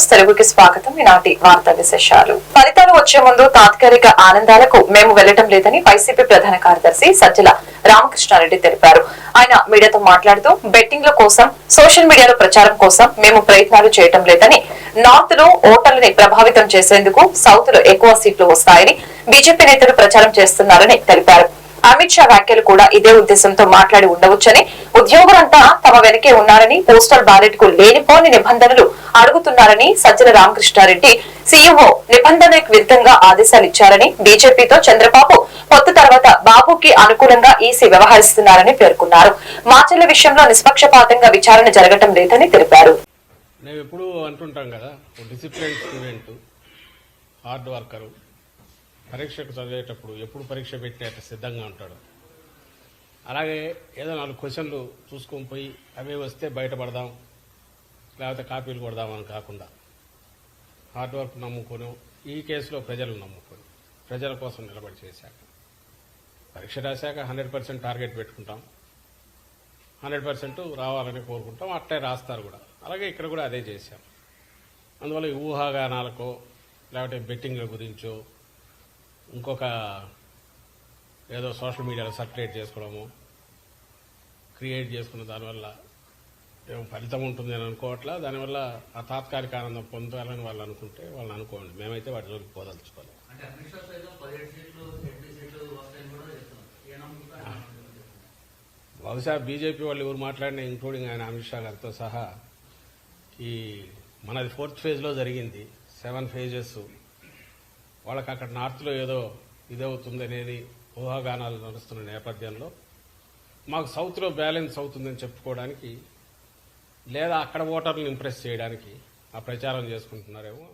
News తెలుగుకి స్వాగతం. ఈనాటి వార్తా విశేషాలు. ఫలితాలు వచ్చే ముందు తాత్కాలిక ఆనందాలకు మేము వెళ్ళటం లేదని వైసీపీ ప్రధాన కార్యదర్శి సజ్జల రామకృష్ణారెడ్డి తెలిపారు. ఆయన మీడియాతో మాట్లాడుతూ బెట్టింగ్ల కోసం సోషల్ మీడియాలో ప్రచారం కోసం మేము ప్రయత్నాలు చేయటం లేదని నార్త్లో ఓటర్లని ప్రభావితం చేసేందుకు సౌత్లో ఎక్కువ సీట్లు వస్తాయని బీజేపీ నేతలు ప్రచారం చేస్తున్నారని తెలిపారు. అమిత్ షా వ్యాఖ్యలు కూడా ఇదే ఉద్దేశంతో మాట్లాడి ఉండవచ్చని ఉద్యోగులంతా తమ వెనకే ఉన్నారని పోస్టల్ బ్యాలెట్కు లేనిపోని నిబంధనలు అడుగుతున్నారని సజ్జల రామకృష్ణారెడ్డి. సీఈఓ నిబంధనలకు విరుద్ధంగా ఆదేశాలు ఇచ్చారని బీజేపీతో చంద్రబాబు పొత్తు తర్వాత బాబుకి అనుకూలంగా ఈసీ వ్యవహరిస్తున్నారని పేర్కొన్నారు. మాచర్ల విషయంలో నిష్పక్షపాతంగా విచారణ జరగటం లేదని తెలిపారు. మేము అంటుంటాం కదా డిసిప్లిన్ స్టూడెంట్ హార్డ్ వర్కరు పరీక్షకు చదివేటప్పుడు ఎప్పుడు పరీక్ష పెట్టేట సిద్ధంగా ఉంటాడు. అలాగే ఏదో నాలుగు క్వశ్చన్లు చూసుకొని పోయి అవే వస్తే బయటపడదాం లేకపోతే కాపీలు కొడదామని కాకుండా. హార్డ్ వర్క్ నమ్ముకొని ఈ కేసులో ప్రజలు నమ్ముకొని ప్రజల కోసం నిలబడి చేశాక. పరీక్ష రాశాక హండ్రెడ్ పర్సెంట్ టార్గెట్ పెట్టుకుంటాం. హండ్రెడ్ పర్సెంట్ రావాలని కోరుకుంటాం. అట్టే రాస్తారు కూడా. అలాగే ఇక్కడ కూడా అదే చేశాం. అందువల్ల ఈ ఊహాగానాలకో లేకపోతే బెట్టింగ్ల గురించో ఇంకొక ఏదో సోషల్ మీడియాలో సర్క్యులేట్ చేసుకోవడము క్రియేట్ చేసుకున్న దానివల్ల ఏం ఫలితం ఉంటుంది అని అనుకోవట్లా. దానివల్ల ఆ తాత్కాలిక ఆనందం పొందాలని వాళ్ళు అనుకుంటే వాళ్ళని అనుకోండి. మేమైతే వాటి జోలికి పోదలుచుకోలేదు బహుశా బీజేపీ వాళ్ళు ఎవరు మాట్లాడినా ఇంక్లూడింగ్ ఆయన అమిత్ షా గారితో సహా ఈ మనది ఫోర్త్ ఫేజ్లో జరిగింది. Seven phases. వాళ్ళకి అక్కడ నార్త్లో ఏదో ఇదవుతుంది అనేది ఊహాగానాలు నడుస్తున్న నేపథ్యంలో మాకు సౌత్లో బ్యాలెన్స్ అవుతుందని చెప్పుకోవడానికి లేదా అక్కడ ఓటర్లను ఇంప్రెస్ చేయడానికి ఆ ప్రచారం చేసుకుంటున్నారేమో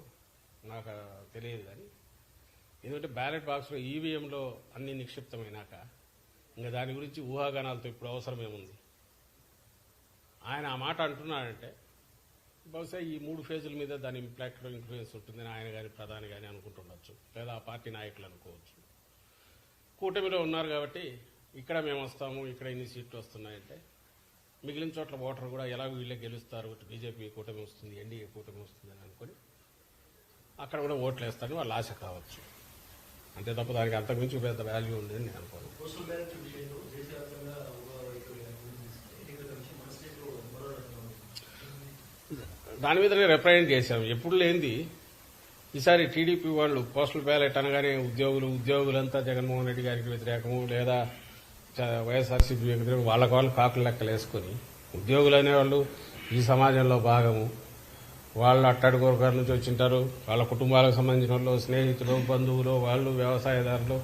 నాకు తెలియదు కానీ ఎందుకంటే బ్యాలెట్ బాక్స్లో ఈవీఎంలో అన్ని నిక్షిప్తమైనాక ఇంకా దాని గురించి ఊహాగానాలతో ఇప్పుడు అవసరమేముంది ఆయన ఆ మాట అంటున్నాడంటే బహుశా ఈ మూడు ఫేజుల మీద దాని ఇంపాక్ట్లో ఇన్ఫ్లుయెన్స్ ఉంటుందని ఆయన కానీ ప్రధాని కానీ అనుకుంటుండొచ్చు. లేదా ఆ పార్టీ నాయకులు అనుకోవచ్చు. కూటమిలో ఉన్నారు కాబట్టి ఇక్కడ మేము వస్తాము ఇక్కడ ఇన్ని సీట్లు వస్తున్నాయంటే మిగిలిన చోట్ల ఓటర్ కూడా ఎలా వీళ్ళే గెలుస్తారు. బీజేపీ కూటమి వస్తుంది ఎన్డీఏ కూటమి వస్తుంది అని అనుకొని అక్కడ కూడా ఓట్లు వేస్తారని వాళ్ళ ఆశ కావచ్చు. అంతే తప్ప దానికి అంతకుమించి పెద్ద వాల్యూ ఉంది అని నేను అనుకోను. దాని మీదనే రిప్రజెంట్ చేశాం ఎప్పుడు లేనిది ఈసారి టీడీపీ వాళ్ళు పోస్టల్ బ్యాలెట్ అనగానే ఉద్యోగులు ఉద్యోగులంతా జగన్మోహన్ రెడ్డి గారికి వ్యతిరేకము లేదా వైఎస్ఆర్సీపీ వ్యతిరేకం వాళ్ళకు వాళ్ళు కాకులు లెక్కలు వేసుకొని ఉద్యోగులు అనేవాళ్ళు ఈ సమాజంలో భాగము. వాళ్ళు అట్టడి కోరకాల నుంచి వచ్చింటారు. వాళ్ళ కుటుంబాలకు సంబంధించిన వాళ్ళు స్నేహితులు బంధువులు వాళ్ళు వ్యవసాయదారులు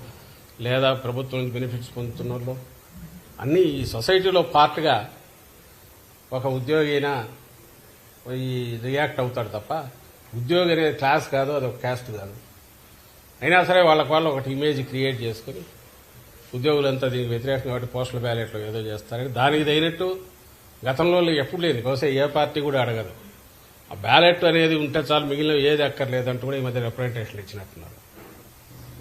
లేదా ప్రభుత్వం నుంచి బెనిఫిట్స్ పొందుతున్న వాళ్ళు అన్నీ ఈ సొసైటీలో పార్ట్గా ఒక ఉద్యోగి అయినా ఈ రియాక్ట్ అవుతాడు తప్ప ఉద్యోగం అనేది క్లాస్ కాదు అది ఒక క్యాస్ట్ కాదు. అయినా సరే వాళ్ళకి వాళ్ళు ఒకటి ఇమేజ్ క్రియేట్ చేసుకుని ఉద్యోగులంతా దీనికి వ్యతిరేకంగా కాబట్టి పోస్టల్ బ్యాలెట్లో ఏదో చేస్తారని దానికి తగినట్టు గతంలో ఎప్పుడు లేదు బహుశా ఏ పార్టీ కూడా అడగదు. ఆ బ్యాలెట్ అనేది ఉంటే చాలు మిగిలిన ఏది అక్కర్లేదంటూ కూడా ఈ మధ్య రిప్రజెంటేషన్లు ఇచ్చినట్టున్నారు.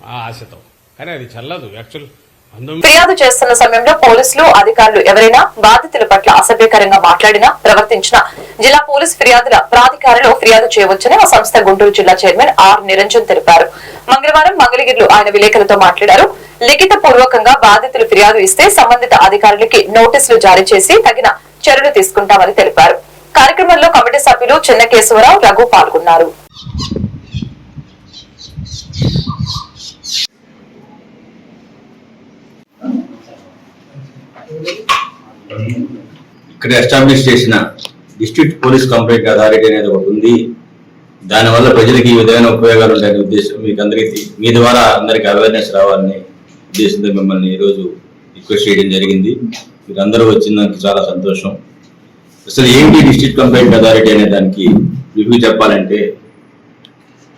ఆ ఆశతో. కానీ అది చల్లదు. యాక్చువల్ ఫిర్యాదు చేస్తున్న సమయంలో పోలీసులు అధికారులు ఎవరైనా బాధితుల పట్ల అసభ్యకరంగా మాట్లాడినా ప్రవర్తించినా జిల్లా పోలీస్ ఫిర్యాదుల ప్రాధికారిలో ఫిర్యాదు చేయవచ్చని ఆ సంస్థ గుంటూరు జిల్లా చైర్మన్ ఆర్ నిరంజన్ తెలిపారు. మంగళవారం మంగళగిరిలో ఆయన విలేకరులతో మాట్లాడారు. లిఖిత పూర్వకంగా బాధితులు ఫిర్యాదు ఇస్తే సంబంధిత అధికారులకి నోటీసులు జారీ చేసి తగిన చర్యలు తీసుకుంటామని తెలిపారు. కార్యక్రమంలో కమిటీ సభ్యులు చెన్నకేశవరావు రఘు పాల్గొన్నారు. ఇక్కడ ఎస్టాబ్లిష్ చేసిన డిస్ట్రిక్ట్ పోలీస్ కంప్లైంట్ అథారిటీ అనేది ఒకటి ఉంది. దానివల్ల ప్రజలకి ఈ విధమైన ఉపయోగాలు ఉంటాయనే ఉద్దేశం మీకు అందరికీ మీ ద్వారా అందరికీ అవేర్నెస్ రావాలని ఉద్దేశంతో మిమ్మల్ని ఈరోజు రిక్వెస్ట్ చేయడం జరిగింది. మీరు అందరూ వచ్చినందుకు చాలా సంతోషం. అసలు ఏంటి డిస్ట్రిక్ట్ కంప్లైంట్ అథారిటీ అనే దానికి రివ్యూ చెప్పాలంటే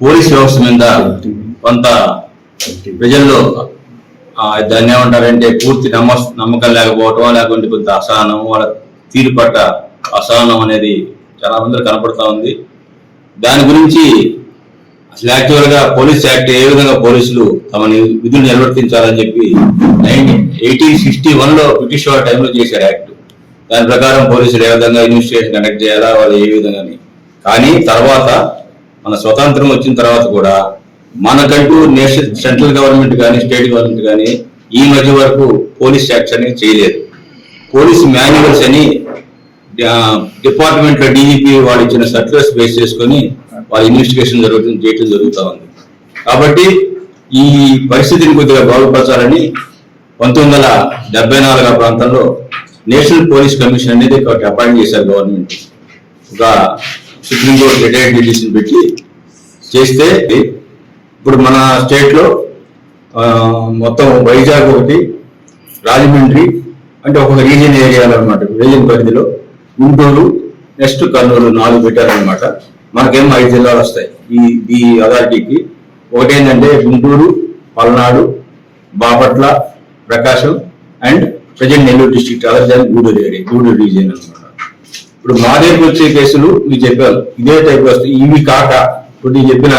పోలీస్ వ్యవస్థ మీద కొంత ప్రజల్లో దాన్ని ఏమంటారంటే పూర్తి నమ్మ నమ్మకం లేకపోవటం లేకుంటే కొంత అసహనం వాళ్ళ తీరు పట్ల అసహనం అనేది చాలా మంది కనపడతా ఉంది దాని గురించి అసలు యాక్చువల్గా పోలీస్ యాక్ట్ ఏ విధంగా పోలీసులు తమ విధులు నిర్వర్తించాలని చెప్పి నైన్టీన్ ఎయిటీన్ సిక్స్టీ వన్లో బ్రిటిష్ వాళ్ళ టైంలో చేశారు యాక్ట్ దాని ప్రకారం పోలీసులు ఏ విధంగా ఇన్వెస్టిగేషన్ కండక్ట్ చేయాలా వాళ్ళు ఏ విధంగా అని. కానీ తర్వాత మన స్వతంత్రం వచ్చిన తర్వాత కూడా మనకంటూ నేషనల్ సెంట్రల్ గవర్నమెంట్ కానీ స్టేట్ గవర్నమెంట్ కానీ ఈ మధ్య వరకు పోలీస్ యాక్ట్స్ అనేది చేయలేదు. పోలీస్ మాన్యువల్స్ అని డిపార్ట్మెంట్లో డీజీపీ వాళ్ళు ఇచ్చిన సర్టిఫికేట్స్ బేస్ చేసుకొని వాళ్ళ ఇన్వెస్టిగేషన్ జరుగుతుంది చేయటం జరుగుతూ ఉంది. కాబట్టి ఈ పరిస్థితిని కొద్దిగా బాగుపరచాలని పంతొమ్మిది వందల డెబ్బై నాలుగు ఆ ప్రాంతంలో నేషనల్ పోలీస్ కమిషన్ అనేది ఒకటి అపాయింట్ చేశారు గవర్నమెంట్. ఒక సుప్రీంకోర్టు రిటైర్డ్ జడ్జిస్ని పెట్టి చేస్తే ఇప్పుడు మన స్టేట్లో మొత్తం వైజాగ్ ఒకటి రాజమండ్రి అంటే ఒక రీజియన్ ఏరియాలో అనమాట రీజియన్ పరిధిలో గుంటూరు నెక్స్ట్ కర్నూలు నాలుగు పెట్టారనమాట మనకేమో ఐదు జిల్లాలు వస్తాయి ఈ ఈ అథారిటీకి ఒకటేంటంటే Guntur Palnadu Bapatla Prakasam and present Nellore district other than Gudur area Gudur region అనమాట ఇప్పుడు మా దగ్గరకు వచ్చే కేసులు మీరు చెప్పారు. ఇదే టైప్ వస్తాయి ఇవి కాక ఇప్పుడు నేను చెప్పిన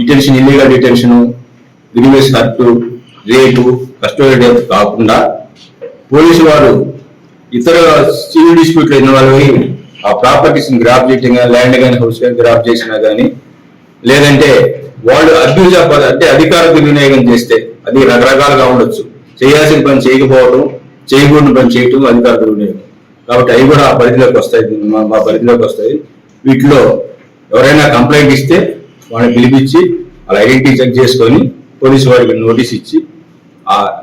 detention illegal detention grievous hurt rate custodial death కాకుండా పోలీసు వారు ఇతర సివిల్ డిస్ప్యూట్లో ఇన్వాల్వ్ అయ్యి ఆ ప్రాపర్టీస్ని గ్రాప్ చేయటం కానీ ల్యాండ్ కానీ హౌస్ కానీ గ్రాప్ చేసినా కానీ లేదంటే వాళ్ళు అబ్యూజ్ అంటే అధికార దుర్వినియోగం చేస్తే అది రకరకాలుగా ఉండొచ్చు. చేయాల్సిన పని చేయకపోవడం చేయకూడని పని చేయటం అధికార దుర్వినియోగం. కాబట్టి అవి కూడా ఆ పరిధిలోకి వస్తాయి మా- మా పరిధిలోకి వస్తాయి. వీటిలో ఎవరైనా కంప్లైంట్ ఇస్తే వాళ్ళని పిలిపించి వాళ్ళ ఐడెంటిటీ చెక్ చేసుకొని పోలీసు వాడికి నోటీస్ ఇచ్చి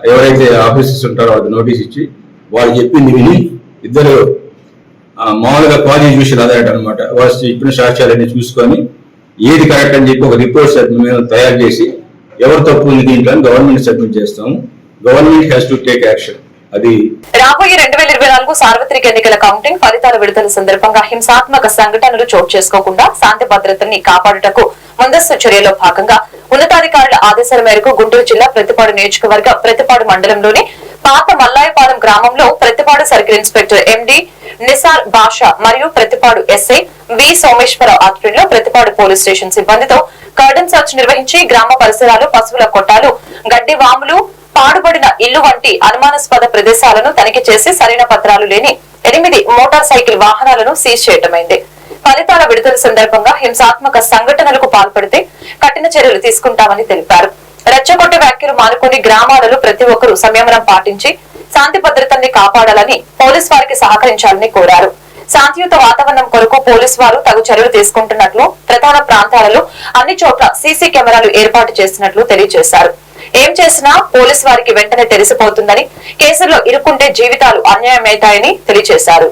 ఎవరైతే ఆఫీసర్స్ ఉంటారో వాళ్ళకి నోటీస్ ఇచ్చి వాళ్ళు చెప్పింది విని ఇద్దరు మామూలుగా క్వాలిటీ జ్యూషల్ అదాయట అనమాట వాళ్ళు చెప్పిన సాక్ష్యాలన్నీ చూసుకొని ఏది కరెక్ట్ అని చెప్పి ఒక రిపోర్ట్ మేము తయారు చేసి ఎవరు తప్పు ఉంది దీంట్లో గవర్నమెంట్ సబ్మిట్ చేస్తాము. Government has to take action అది రాబోయే రెండు వేల ఇరవై నాలుగు సార్వత్రిక ఎన్నికల కౌంటింగ్ ఫలితాల విడుదల సందర్భంగా హింసాత్మక సంఘటనలు చోటు చేసుకోకుండా శాంతి భద్రతని కాపాడుటకు ముందస్తు చర్యలో భాగంగా ఉన్నతాధికారుల ఆదేశాల మేరకు గుంటూరు జిల్లా ప్రతిపాడు నియోజకవర్గ ప్రతిపాడు మండలంలోని పాత మల్లాయపాలెం గ్రామంలో Prathipadu circle inspector MD Nisar Basha మరియు ప్రతిపాడు ఎస్ఐ వి సోమేశ్వరరావు ఆధ్వర్యంలో ప్రతిపాడు పోలీస్ స్టేషన్ సిబ్బందితో కర్డన్ సర్చ్ నిర్వహించి గ్రామ పరిసరాలు పశువుల కొట్టాలు గడ్డి వాములు పాడుబడిన ఇల్లు వంటి అనుమానాస్పద ప్రదేశాలను తనిఖీ చేసి సరైన పత్రాలు లేని ఎనిమిది మోటార్ సైకిల్ వాహనాలను సీజ్ చేయటమైంది. ఫలితాల విడుదల సందర్భంగా హింసాత్మక సంఘటనలకు పాల్పడితే కఠిన చర్యలు తీసుకుంటామని తెలిపారు. రెచ్చగొట్టే వ్యాఖ్యలు మానుకుని గ్రామాలలో ప్రతి ఒక్కరూ సంయమనం పాటించి శాంతి భద్రతల్ని కాపాడాలని పోలీస్ వారికి సహకరించాలని కోరారు. శాంతియుత వాతావరణం కొరకు పోలీస్ వారు తగు చర్యలు తీసుకుంటున్నట్లు ప్రధాన ప్రాంతాలలో అన్ని చోట్ల సీసీ కెమెరాలు ఏర్పాటు చేసినట్లు తెలియజేశారు. ఏం చేసినా పోలీస్ వారికి వెంటనే తెలిసిపోతుందని కేసుల్లో ఇరుక్కుంటే జీవితాలు అన్యాయమవుతాయని తెలియజేశారు.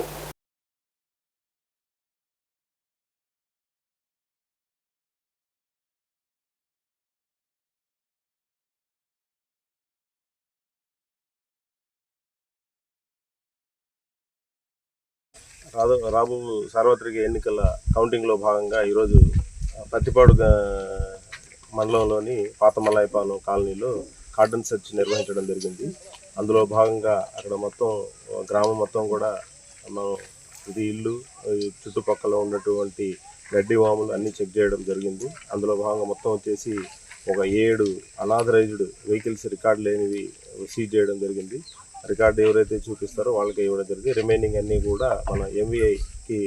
రాదు రాబో సార్వత్రిక ఎన్నికల కౌంటింగ్లో భాగంగా ఈరోజు పత్తిపాడు మండలంలోని పాత మలాయిపాలెం కాలనీలో కార్డన్ సెర్చ్ నిర్వహించడం జరిగింది. అందులో భాగంగా అక్కడ మొత్తం గ్రామం మొత్తం కూడా మనం ఇది ఇల్లు చుట్టుపక్కల ఉన్నటువంటి గడ్డి వాములు అన్నీ చెక్ చేయడం జరిగింది. అందులో భాగంగా మొత్తం వచ్చేసి ఒక ఏడు అనాథరైజ్డ్ వెహికల్స్ రికార్డు లేనివి సీజ్ చేయడం జరిగింది. రికార్డు ఎవరైతే చూపిస్తారో వాళ్ళకి ఇవ్వడం జరిగింది. రిమైనింగ్ అన్నీ కూడా మన ఎంవీఐకి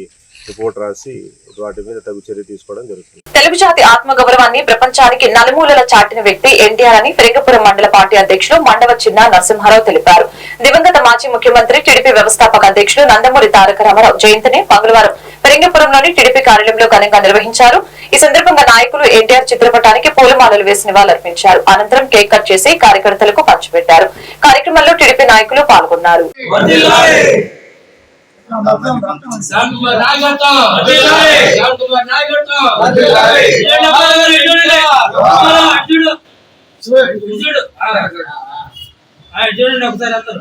రిపోర్ట్ రాసి వాటి మీద తగు చర్య తీసుకోవడం జరుగుతుంది. తెలుగు జాతి ఆత్మగౌరవాన్ని ప్రపంచానికి నలుమూలల చాటిన వ్యక్తి ఎన్టీఆర్ అని ఫిరంగపురం మండల పార్టీ అధ్యక్షుడు మండవ చిన్న నరసింహారావు తెలిపారు. దివంగత మాజీ ముఖ్యమంత్రి టీడీపీ వ్యవస్థాపక అధ్యక్షుడు నందమూరి తారక రామారావు జయంతిని మంగళవారం పెరంగపురంలోని టీడీపీ కార్యాలయంలో ఘనంగా నిర్వహించారు. ఈ సందర్భంగా నాయకులు ఎన్టీఆర్ చిత్రపటానికి పూలమాలలు వేసి నివాళులర్పించారు అనంతరం కేక్ కట్ చేసి కార్యకర్తలకు పంచిపెట్టారు కార్యక్రమంలో టీడీపీ నాయకులు పాల్గొన్నారు చూడండి ఒకసారి అందరూ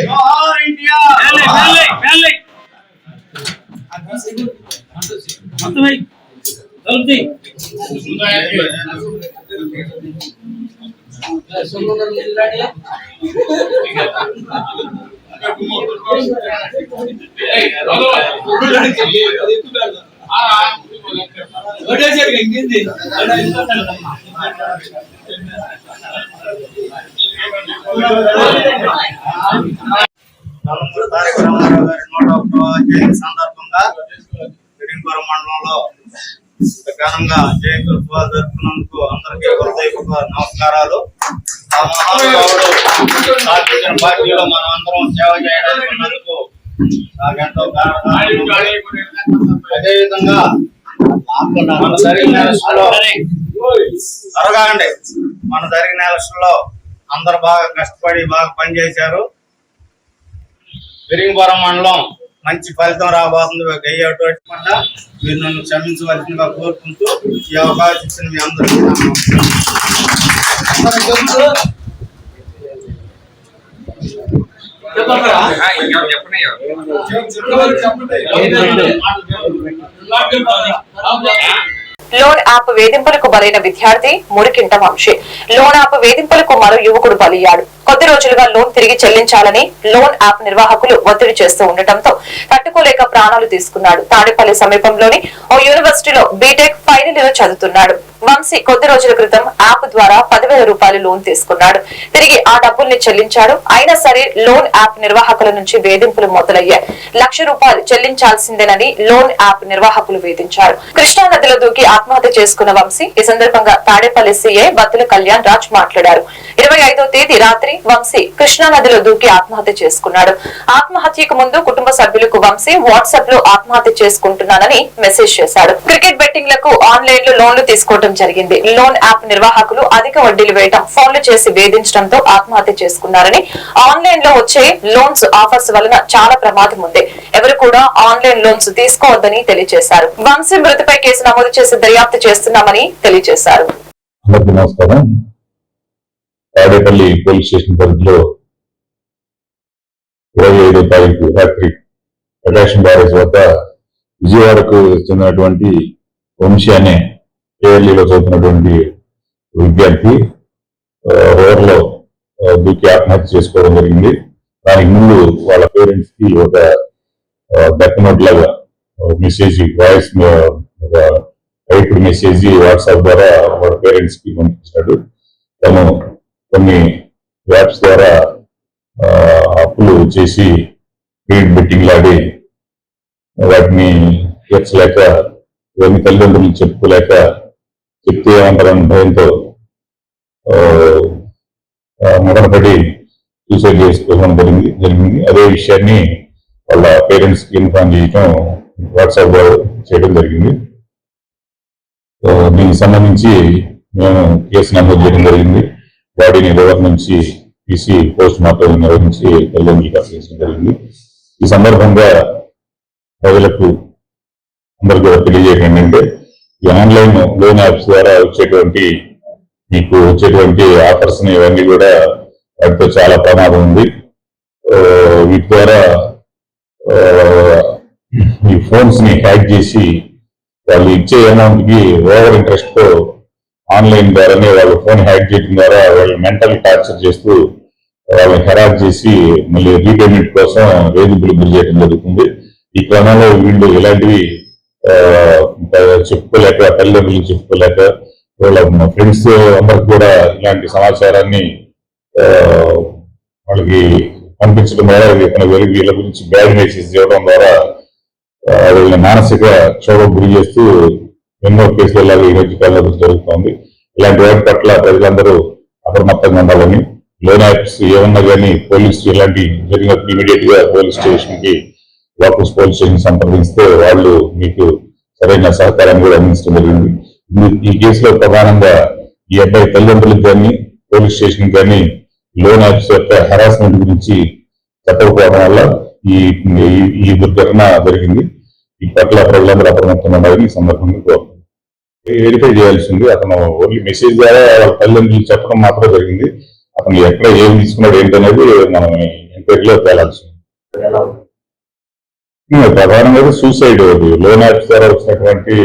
తారక రామారావు గారి నూట జయంతి సందర్భంగా పిడింపురం మండలంలో ఘనంగా జయంతి ఉత్సవాలు జరుపుకున్నందుకు అందరికీ హృదయపూర్వక నమస్కారాలు. ఆ మహానుభావుడు స్థాపించిన పార్టీలో మనం అందరం సేవ చేయడానికి ఉన్నందుకు నాకెంతో అదేవిధంగా మన జరిగిన త్వరగాండి మన జరిగిన ఎలక్షన్లో అందరు బాగా కష్టపడి బాగా పనిచేశారు. పెరిగిపురం మండలం మంచి ఫలితం రాబోతుంది. అయ్యేటువంటి పట్ల మీరు నన్ను క్షమించవలసిందిగా కోరుకుంటూ ఈ అవకాశం ఇచ్చిన మీ అందరికీ లోన్ యాప్ వేధింపులకు బలైన విద్యార్థి మురికింట వంశీ. లోన్ యాప్ వేధింపులకు మరో యువకుడు బలయ్యాడు కొద్ది రోజులుగా లోన్ తిరిగి చెల్లించాలని లోన్ యాప్ నిర్వాహకులు ఒత్తిడి చేస్తూ ఉండటంతో తట్టుకోలేక ప్రాణాలు తీసుకున్నాడు తాడేపల్లి సమీపంలోని ఓ యూనివర్సిటీలో బీటెక్ ఫైనల్ ఇయర్ చదువుతున్నాడు. వంశీ కొద్ది రోజుల క్రితం యాప్ ద్వారా పదివేల రూపాయలు లోన్ తీసుకున్నాడు. తిరిగి ఆ డబ్బుల్ని చెల్లించాడు. అయినా సరే లోన్ యాప్ నిర్వాహకుల నుంచి వేధింపులు మొదలయ్యాయి. లక్ష రూపాయలు చెల్లించాల్సిందేనని లోన్ యాప్ నిర్వాహకులు వేధించారు. కృష్ణా నదిలో దూకి ఆత్మహత్య చేసుకున్న వంశీ ఈ సందర్భంగా తాడేపల్లి సీఏ బత్తుల కళ్యాణ్ రాజ్ మాట్లాడారు. ఇరవై ఐదో తేదీ రాత్రి వంశీ కృష్ణా నదిలో దూకి ఆత్మహత్య చేసుకున్నాడు. ఆత్మహత్యకు ముందు కుటుంబ సభ్యులకు వంశీ వాట్సాప్లో ఆత్మహత్య చేసుకుంటున్నానని మెసేజ్ చేశాడు. క్రికెట్ బెట్టింగ్లకు ఆన్లైన్లో లోన్లు తీసుకోవడం జరిగింది. లోన్ యాప్ నిర్వాహకులు అధిక వడ్డీలు వేయడం ఫోన్లు చేసి వేధించడంతో ఆత్మహత్య చేసుకున్నారని ఆన్లైన్లో వచ్చే లోన్స్ ఆఫర్స్ వలన చాలా ప్రమాదం ఉంది. ఎవరు కూడా ఆన్లైన్ లోన్స్ తీసుకోవద్దని తెలియజేశారు. వంశీ మృతిపై కేసు నమోదు చేసి దర్యాప్తు చేస్తున్నామని తెలియజేశారు. నమస్కారం. తాడేపల్లి పోలీస్ స్టేషన్ పరిధిలో ఇరవై ఐదో తారీఖు రాత్రి ప్రకాశం బ్యారేజ్ వద్ద విజయవాడకు చెందినటువంటి వంశీ అనే కేఎల్ఈలో చదువుతున్నటువంటి విద్యార్థి ఆ, ఓవర్లో దూకి ఆత్మహత్య చేసుకోవడం జరిగింది. దానికి ముందు వాళ్ళ పేరెంట్స్కి ఒక డెత్ నోట్ లాగా మెసేజ్ వాయిస్ ఒక టైప్డ్ మెసేజ్ వాట్సాప్ ద్వారా వాళ్ళ పేరెంట్స్కి పంపించాడు. తను కొన్ని యాప్స్ ద్వారా అప్పులు చేసి క్రీడ్ బెట్టింగ్ లాడి వాటిని తీర్చలేక ఇవన్నీ తల్లిదండ్రులు చెప్పుకోలేక చెప్తే ఏమంటారని భయంతో ఆ, మదనపడి సూసైడ్ చేసుకోవడం జరిగింది జరిగింది. అదే విషయాన్ని వాళ్ళ పేరెంట్స్కి ఇన్ఫార్మ్ చేయటం వాట్సాప్ చేయడం జరిగింది. దీనికి సంబంధించి మేము కేసు నమోదు చేయడం జరిగింది. బాడీని రివర్ నుంచి తీసి పోస్ట్ మార్టం నిర్వహించి తల్లిదండ్రులకు అప్పగించడం జరిగింది. ఈ సందర్భంగా ప్రజలకు అందరికీ కూడా తెలియజేయడం ఏంటంటే ఈ ఆన్లైన్ లోన్ యాప్స్ ద్వారా వచ్చేటువంటి మీకు వచ్చేటువంటి ఆఫర్స్ ఇవన్నీ కూడా వాటితో చాలా ప్రమాదం ఉంది. వీటి ద్వారా ఈ ఫోన్స్ని హ్యాక్ చేసి వాళ్ళు ఇచ్చే అమౌంట్కి ఓవర్ ఇంట్రెస్ట్తో ఆన్లైన్ ద్వారానే వాళ్ళ ఫోన్ హ్యాక్ చేయడం ద్వారా వాళ్ళు మెంటల్ టార్చర్ చేస్తూ వాళ్ళని ఖరాబ్ చేసి మళ్ళీ రీపేమెంట్ కోసం వేధింపులు గురి చేయడం జరుగుతుంది. ఈ క్రమంలో వీళ్ళు ఇలాంటివి చెప్పుకోలేక తల్లిదండ్రులు చెప్పుకోలేక వాళ్ళ ఫ్రెండ్స్ అందరికి కూడా ఇలాంటి సమాచారాన్ని వాళ్ళకి పంపించడం ద్వారా ఇతను వీళ్ళ- వీళ్ళ గురించి బ్యాడ్ మెసేజ్ ఇవ్వడం ద్వారా వీళ్ళని మానసిక క్షోభకు గురి చేస్తూ ఎన్నో కేసులలో ఈ రోజు కాలంలో జరుగుతోంది ఇలాంటి వాటి పట్ల ప్రజలందరూ అప్రమత్తంగా ఉండాలని లోన్ యాప్స్ ఏమన్నా కానీ పోలీస్ ఇలాంటి జరిగినప్పుడు ఇమీడియట్గా పోలీస్ స్టేషన్కి వాపస్ పోలీస్ స్టేషన్ సంప్రదిస్తే వాళ్ళు మీకు సరైన సహకారాన్ని కూడా అందించడం జరిగింది. ఈ- ఈ కేసులో ప్రధానంగా ఈ అబ్బాయి తల్లిదండ్రులకు కానీ పోలీస్ స్టేషన్ కానీ లోన్ యాప్స్ యొక్క హెరాస్మెంట్ గురించి చెప్పకపోవడం వల్ల ఈ ఈ- దుర్ఘటన జరిగింది. ఈ పట్ల ప్రజలందరూ అప్రమత్తంగా ఉండాలని ఈ సందర్భంగా కోరుతున్నాను. వెరిఫై చేయాల్సింది అతను ఓన్లీ మెసేజ్ ద్వారా వాళ్ళ తల్లిదండ్రులు చెప్పడం మాత్రమే జరిగింది. అతను ఎక్కడ ఏం తీసుకున్నాడు ఏంటనేది మనం ఎంక్వైరీలో తేలాల్సింది. ప్రధానంగా సూసైడ్ లోన్ యాప్స్ ద్వారా వచ్చినటువంటి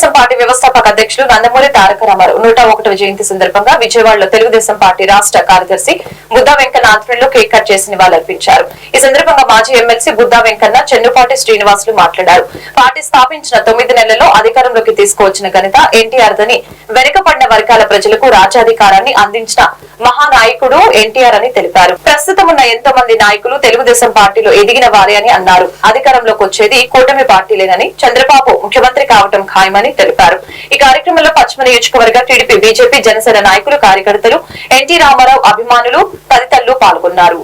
తెలుగుదేశం పార్టీ వ్యవస్థాపక అధ్యక్షులు నందమూరి తారక రామారావు. నూట ఒకటవ జయంతి సందర్భంగా విజయవాడలో తెలుగుదేశం పార్టీ రాష్ట్ర కార్యదర్శి బుద్ధా వెంకన్న ఆధ్వర్యంలో కేక్ కట్ చేసి నివాళులర్పించారు. ఈ సందర్భంగా మాజీ ఎమ్మెల్సీ బుద్ధా వెంకన్న చెన్నుపాటి శ్రీనివాసులు మాట్లాడారు. పార్టీ స్థాపించిన తొమ్మిది నెలల్లో అధికారంలోకి తీసుకువచ్చిన ఘనత ఎన్టీఆర్ దని వెనుకబడిన వర్గాల ప్రజలకు రాజ్యాధికారాన్ని అందించిన మహానాయకుడు ఎన్టీఆర్ అని తెలిపారు. ప్రస్తుతం ఉన్న ఎంతో మంది నాయకులు తెలుగుదేశం పార్టీలో ఎదిగిన వారే అని అన్నారు. అధికారంలోకి వచ్చేది కూటమి పార్టీలేనని చంద్రబాబు ముఖ్యమంత్రి కావటం ఖాయమని తెలిపారు. ఈ కార్యక్రమంలో పశ్చిమ నియోజకవర్గ టీడీపీ బీజేపీ జనసేన నాయకులు కార్యకర్తలు ఎన్టీ రామారావు అభిమానులు తదితరులు పాల్గొన్నారు.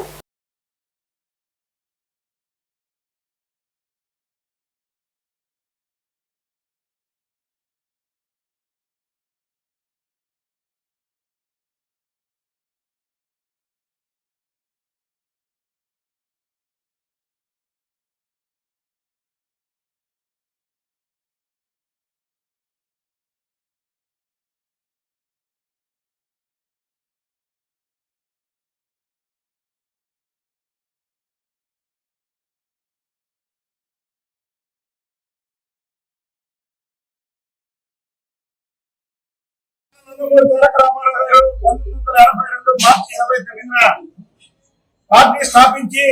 పార్టీ స్థాపించి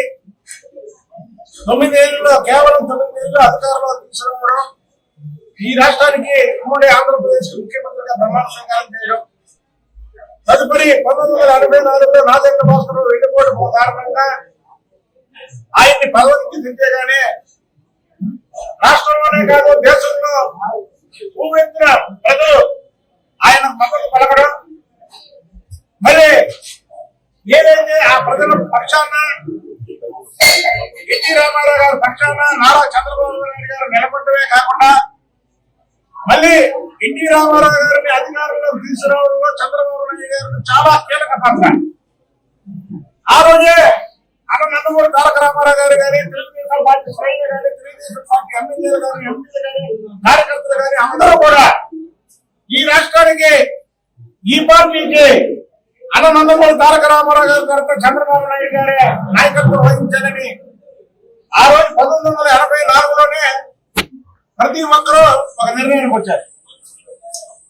తొమ్మిదేళ్ళలో కేవలం తొమ్మిదేళ్ళు అధికారంలో తీసుకురావడం ఈ రాష్ట్రానికి ఉమ్మడి ఆంధ్రప్రదేశ్ ముఖ్యమంత్రిగా ప్రమాణ స్వీకారం చేయడం. తదుపరి పంతొమ్మిది వందల ఎనభై నాలుగులో నాగేంద్ర భాస్కర్ వెళ్ళిపోవడం కారణంగా ఆయన్ని పదవికి దించేగానే రాష్ట్రంలోనే కాదు దేశంలో భూమెత్తిన ప్రజలు ఆయన మద్దతు పలకడం. మళ్ళీ ఏదైతే ఆ ప్రజల పక్షాన ఎన్టీ రామారావు గారి పక్షాన నారా చంద్రబాబు నాయుడు గారు నిలబడమే కాకుండా మళ్ళీ ఎన్టీ రామారావు గారిని అధికారంలోకి తీసుకురావడంలో చంద్రబాబు నాయుడు గారు చాలా కీలక పాత్ర. ఆ రోజే అన్న నందమూరి తారక రామారావు గారు కానీ తెలుగుదేశం పార్టీ శ్రేణులు కానీ తెలుగుదేశం పార్టీ ఎమ్మెల్యేలు కానీ ఎంపీలు కానీ కార్యకర్తలు కానీ అందరూ కూడా ఈ రాష్ట్రానికి ఈ పార్టీకి అన్న తారక రామారావు గారి తర్వాత చంద్రబాబు నాయుడు గారే నాయకత్వం వహించాలని ఆ రోజు పంతొమ్మిది వందల ఎనభై నాలుగులోనే ప్రతి ఒక్కరూ ఒక నిర్ణయానికి వచ్చారు.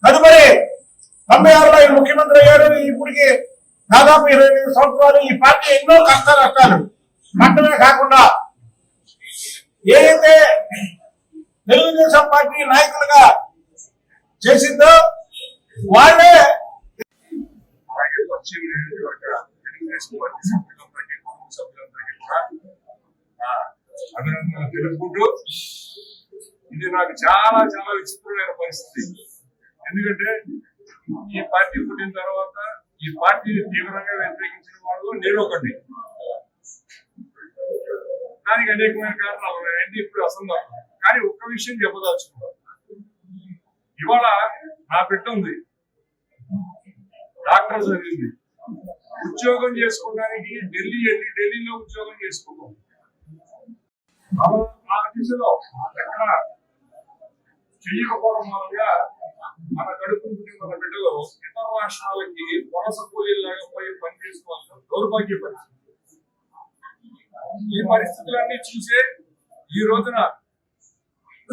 తదుపరి తొంభై ఆరులో ముఖ్యమంత్రి అయ్యాడు ఇప్పటికి దాదాపు ఇరవై ఎనిమిది సంవత్సరాలు ఈ పార్టీ ఎన్నో కష్ట నష్టాలు పట్టమే కాకుండా ఏదైతే తెలుగుదేశం పార్టీ నాయకులుగా చేసిందో వాళ్ళే. అభినందనలు తెలుపుకుంటూ ఇది నాకు చాలా చాలా విచిత్రమైన పరిస్థితి. ఎందుకంటే ఈ పార్టీ పుట్టిన తర్వాత ఈ పార్టీని తీవ్రంగా వ్యతిరేకించిన వాళ్ళు నేను ఒకటి దానికి అనేకమైన కారణాలు ఉన్నాయండి ఇప్పుడు అసందర్భం కానీ ఒక్క విషయం చెప్పదలుచుకున్నాను. ఇవాళ నా బిడ్డ ఉంది. డాక్టర్ చదివింది. ఉద్యోగం చేసుకోవడానికి ఢిల్లీ వెళ్ళి ఢిల్లీలో ఉద్యోగం చేసుకుంటాం ఆ- దిశలో ఎక్కడ చెయ్యకపోవడం వల్ల మన కడుపు మన బిడ్డలు ఇతర రాష్ట్రాలకి వలస కూలీలాగా పోయి పనిచేసుకోవాల్సిన దౌర్భాగ్య పరిస్థితి. ఈ పరిస్థితులన్నీ చూసే ఈ రోజున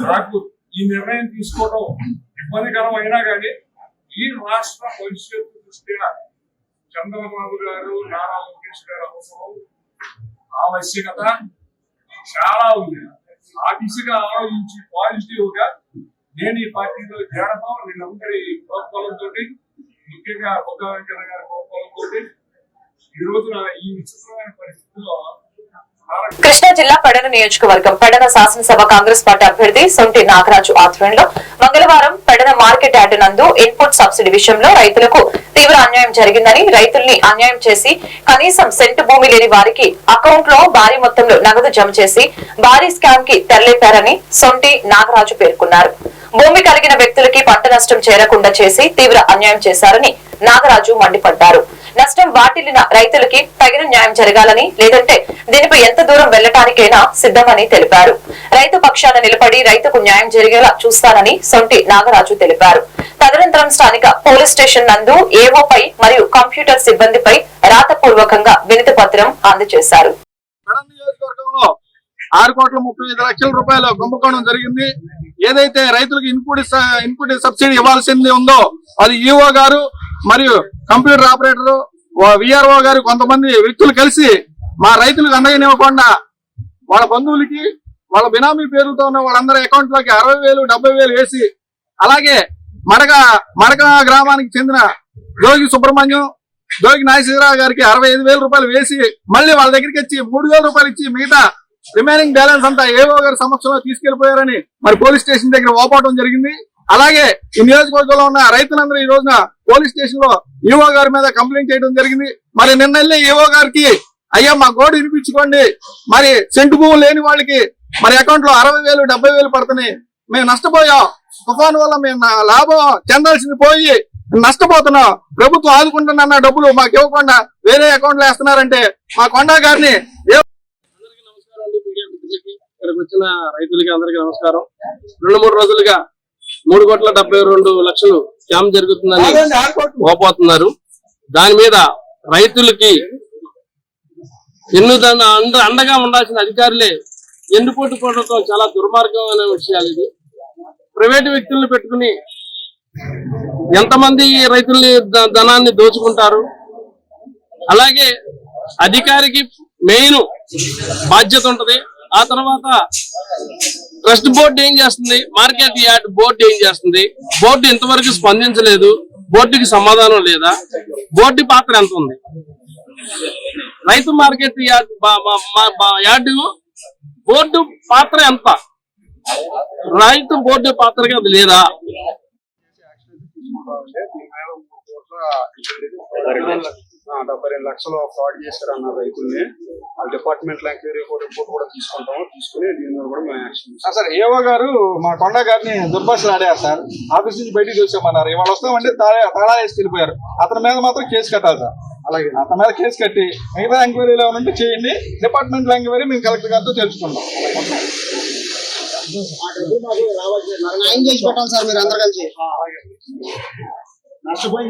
నాకు ఈ నిర్ణయం తీసుకోవడం ఇబ్బందికరం అయినా కానీ ఈ రాష్ట్ర భవిష్యత్తు దృష్ట్యా చంద్రబాబు గారు నారా లోకేష్ గారు అవసరం. ఆవశ్యకత చాలా ఉంది. ఆ దిశగా ఆలోచించి పాజిటివ్గా నేను ఈ పార్టీలో చేరడం వీళ్ళందరి ప్రోత్సాహంతో ముఖ్యంగా బొగ్గ వెంకన్న గారి ప్రోత్సాహంతో ఈ రోజున ఈ విచిత్రమైన పరిస్థితుల్లో కృష్ణా జిల్లా పడన నియోజకవర్గం పడన శాసనసభ కాంగ్రెస్ పార్టీ అభ్యర్థి సొంటి నాగరాజు ఆధ్వర్యంలో మంగళవారం పెడన మార్కెట్ యార్డు నందు ఇన్పుట్ సబ్సిడీ విషయంలో రైతులకు తీవ్ర అన్యాయం జరిగిందని రైతుల్ని అన్యాయం చేసి కనీసం సెంటు భూమి లేని వారికి అకౌంట్లో భారీ మొత్తంలో నగదు జమ చేసి భారీ స్కామ్కి తెరలేపారని సొంటి నాగరాజు పేర్కొన్నారు. భూమి కలిగిన వ్యక్తులకి పంట నష్టం చేరకుండా చేసి తీవ్ర అన్యాయం చేశారని నాగరాజు మండిపడ్డారు. నష్టం వాటిల్లిన రైతులకి తగిన న్యాయం జరగాలని లేదంటే దీనిపై ఎంత దూరం వెళ్ళటానికైనా సిద్ధమని తెలిపారు. రైతు పక్షాన నిలబడి రైతుకు న్యాయం జరిగేలా చూస్తానని సొంటి నాగరాజు తెలిపారు. తదనంతరం స్థానిక పోలీస్ స్టేషన్ నందు ఏవోపై మరియు కంప్యూటర్ సిబ్బందిపై రాతపూర్వకంగా వినతి పత్రం అందజేశారు. ఆరు కోట్ల ముప్పై ఐదు లక్షల రూపాయల కుంభకోణం జరిగింది. ఏదైతే రైతులకు ఇన్పుట్ స- ఇన్పుట్ సబ్సిడీ ఇవ్వాల్సింది ఉందో అది ఈఓ గారు మరియు కంప్యూటర్ ఆపరేటర్ విఆర్ఓ గారు కొంతమంది వ్యక్తులు కలిసి మా రైతులకు అందగనివ్వకుండా వాళ్ళ బంధువులకి వాళ్ళ బినామీ పేరుతో ఉన్న వాళ్ళందరి అకౌంట్లోకి అరవై వేలు డెబ్బై వేలు వేసి అలాగే మడక మడక గ్రామానికి చెందిన జోగి సుబ్రహ్మణ్యం జోగి నాగేశ్వరరావు గారికి అరవై ఐదు రూపాయలు వేసి మళ్ళీ వాళ్ళ దగ్గరికి వచ్చి మూడు రూపాయలు ఇచ్చి మిగతా రిమైనింగ్ బ్యాలెన్స్ అంతా ఏవో గారి సమక్షంలో తీసుకెళ్ళిపోయారని మరి పోలీస్ స్టేషన్ దగ్గర ఓపాటం జరిగింది. అలాగే ఈ నియోజకవర్గంలో ఉన్న రైతులందరూ ఈ రోజున పోలీస్ స్టేషన్లో ఈఓ గారి మీద కంప్లైంట్ చేయడం జరిగింది. మరి నిన్న ఈవో ఈఓ గారికి అయ్యా మా గోడు వినిపించుకోండి. మరి సెంటు భూములు లేని వాళ్ళకి మరి అకౌంట్లో అరవై వేలు డెబ్బై వేలు పడుతున్నాయి. మేము నష్టపోయాం. తుఫాను వల్ల మేము లాభం చెందాల్సింది పోయి నష్టపోతున్నాం. ప్రభుత్వం ఆదుకుంటున్న డబ్బులు మాకు ఇవ్వకుండా వేరే అకౌంట్లో వేస్తున్నారంటే మా కొండా గారిని ఏ అందరికీ నమస్కారం అండి మీడియా మిత్రులకి ఇక్కడికి వచ్చిన రైతులకి అందరికీ నమస్కారం. రెండు మూడు రోజులుగా మూడు కోట్ల డెబ్బై రెండు లక్షలు స్కామ్ జరుగుతుందని పోపోతున్నారు దాని మీద రైతులకి ఎన్ను అండ అండగా ఉండాల్సిన అధికారులే ఎన్నుపోటు పోవడంతో చాలా దుర్మార్గమైన విషయాలు ఇది. ప్రైవేటు వ్యక్తులను పెట్టుకుని ఎంతమంది రైతుల్ని ధనాన్ని దోచుకుంటారు? అలాగే అధికారికి మెయిన్ బాధ్యత ఉంటది. ఆ తర్వాత ట్రస్ట్ బోర్డు ఏం చేస్తుంది? మార్కెట్ యార్డ్ బోర్డు ఏం చేస్తుంది? బోర్డు ఇంతవరకు స్పందించలేదు. బోర్డుకి సమాధానం లేదా? బోర్డు పాత్ర ఎంత ఉంది? రైతు మార్కెట్ యార్డ్ యార్డు బోర్డు పాత్ర ఎంత? రైతు బోర్డు పాత్రకి అది లేదా? డెబ్బై రెండు లక్షలు ఫ్రాడ్ చేశారు అన్నారు రైతుల్ని. ఆ డిపార్ట్మెంట్ ఎంక్వైరీ రిపోర్ట్ కూడా తీసుకుంటాము. తీసుకుని దీని మీద కూడా మేము యాక్షన్ సార్ ఏవో గారు మా కొండ గారిని దుర్భాషలు ఆడారు సార్. ఆఫీస్ నుంచి బయటికి చూసామన్నారు ఇవాళ వస్తామంటే తాళా తాళా వేసి వెళ్ళిపోయారు. అతని మీద మాత్రం కేసు కట్టాలి సార్. అలాగే. అతని మీద కేసు కట్టి మిగతా ఎంక్వైరీలు ఏమైనా చేయండి. డిపార్ట్మెంట్ ఎంక్వైరీ మేము కలెక్టర్ గారితో తెలుసుకుంటాం. న్యాయం చేసి పెట్టాలి సార్ మీరు అందరు కలిసి. నష్టపోయింది.